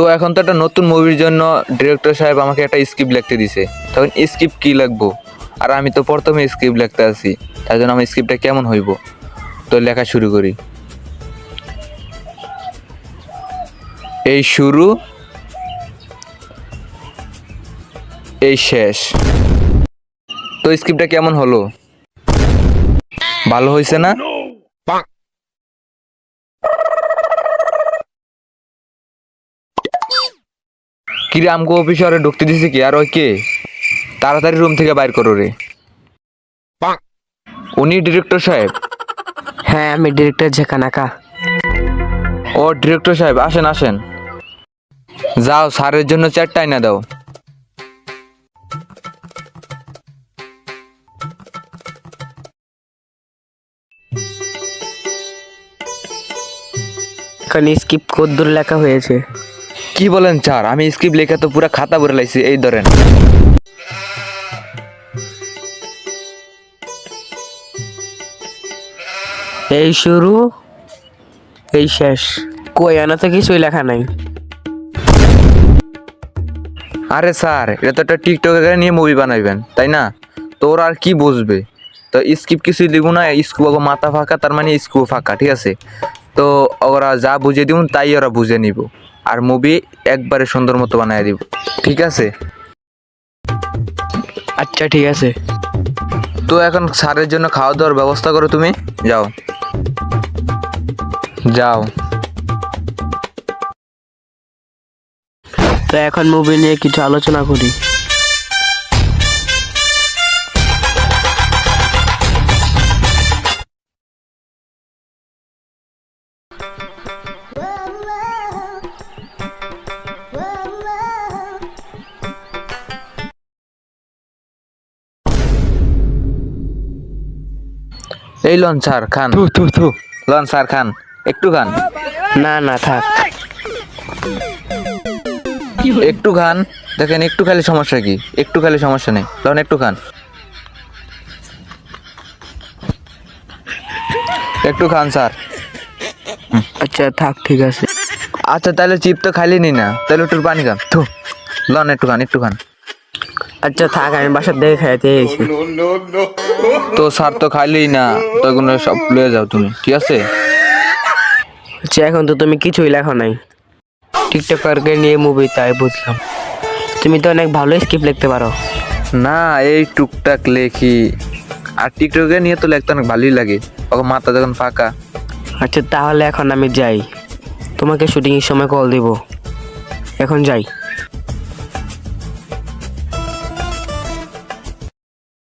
তো এখন তো একটা নতুন মুভির জন্য ডিরেক্টর সাহেব আমাকে একটা স্ক্রিপ্ট লিখতে দিছে। তখন স্ক্রিপ্ট কি লিখব? আর আমি তো প্রথমে স্ক্রিপ্ট লিখতে আছি তাই জন্য আমার স্ক্রিপ্টটা কেমন হইব? তো লেখা শুরু করি। এই শুরু, এই শেষ। তো স্ক্রিপ্টটা কেমন হলো? ভালো হয়েছে না? কি রে আমগো অফিসে আরে ঢুকতে দিছে কি? আর ওই কে? তাড়াতাড়ি রুম থেকে বাইর করো রে। উনি ডিরেক্টর সাহেব। হ্যাঁ আমি ডিরেক্টর ঝেকানাকা ও ডিরেক্টর সাহেব আসেন আসেন। যাও স্যারের জন্য চারটা আইনা দাও। এখানে স্কিপ কদ্দুর লেখা হয়েছে। কি বলেন স্যার? আমি স্ক্রিপ্ট লেখা তো পুরো খাতা ভরে লাইছি এই ধরেন। এই শুরু এই শেষ। কই আনা তো কিছুই লেখা নাই। আরে স্যার এটা তো একটা টিকটকে নিয়ে মুভি বানাইবেন তাই না? তো ওরা আর কি বুঝবে? তো স্কিপ কিছুই দিব না স্কু মাথা ফাঁকা তার মানে স্কু ফাঁকা ঠিক আছে? তো ওরা যা বুঝে দিব তাই ওরা বুঝে নিব। আর মুভি একবারে সুন্দর মতো বানাই দিব। ঠিক আছে? আচ্ছা ঠিক আছে। তো এখন স্যারের জন্য খাওয়া দাওয়ার ব্যবস্থা করো তুমি। যাও। যাও। তো এখন মুভি নিয়ে কিছু আলোচনা করি। এই লন স্যার খান। থু থু থু। লন স্যার খান। একটু খান। না না থাক। একটু খান। দেখেন একটু খালি সমস্যা কি? একটু খালি সমস্যা নেই। লন একটু খান। একটু খান স্যার। আচ্ছা থাক ঠিক আছে। আচ্ছা তাহলে চিপ তো খাইলি নি না। তাহলে একটু পানি খান। থু। লন একটু খান একটু খান। আচ্ছা থাক আমি বাসার দেখে খাইতে এসেছি। তো স্যার তো খাইলি না তো এগুলো সব লয়ে যাও তুমি ঠিক আছে? আচ্ছা এখন তো তুমি কিছুই লেখো নাই। টিকটকারকে নিয়ে মুভি তাই বুঝলাম। তুমি তো অনেক ভালো স্ক্রিপ্ট লিখতে পারো। না এই টুকটাক লেখি। আর টিকটকে নিয়ে তো লিখতে অনেক ভালোই লাগে। ওকে মাথা যখন ফাঁকা। আচ্ছা তাহলে এখন আমি যাই। তোমাকে শুটিংয়ের সময় কল দিব। এখন যাই।